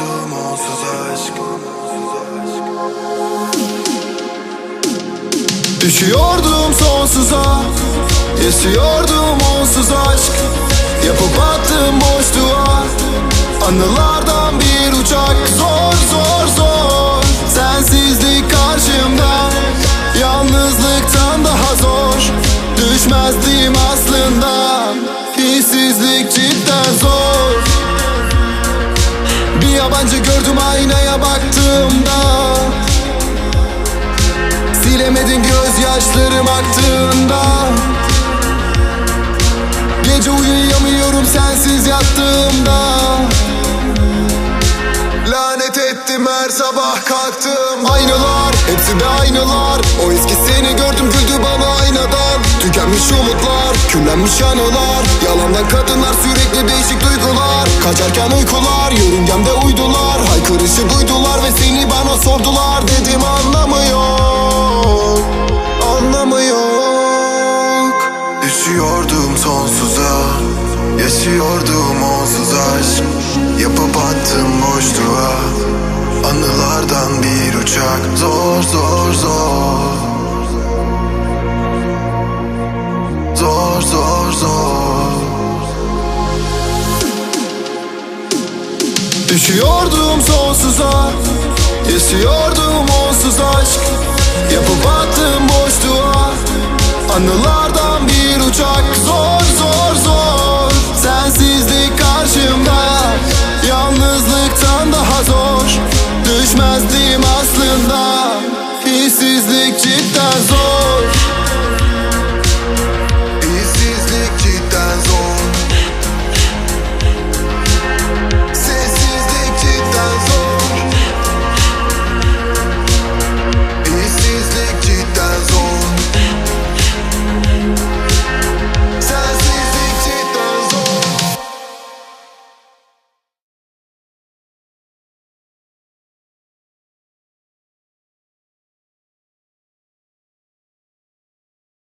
onsuz aşk. Düşüyordum sonsuza Yaşıyordum onsuz aşk. Yapıp attım boşluğa Anılardan yabancı gördüm aynaya baktığımda. Silemedin gözyaşlarım aktığında. Gece uyuyamıyorum sensiz yattığımda ettim her sabah kalktım. Aynalar, hepsi de aynalar. O eski seni gördüm güldü bana aynadan. Tükenmiş umutlar, küllenmiş anılar. Yalandan kadınlar sürekli değişik duygular. Kaçarken uykular, yörüngemde uydular. Haykırışı duydular ve seni bana sordular. Dedim anlamı yok, anlamı yok Düşüyordum sonsuza Yaşıyordum onsuz aşk. Yapıp attım boşluğa Anılardan bir uçak. Zor zor zor. Zor zor zor. Düşüyordum sonsuza. Yaşıyordum onsuz aşk. Yapıp attım boşluğa. Anılardan bilmezdim aslında. İşsizlik cidden zor.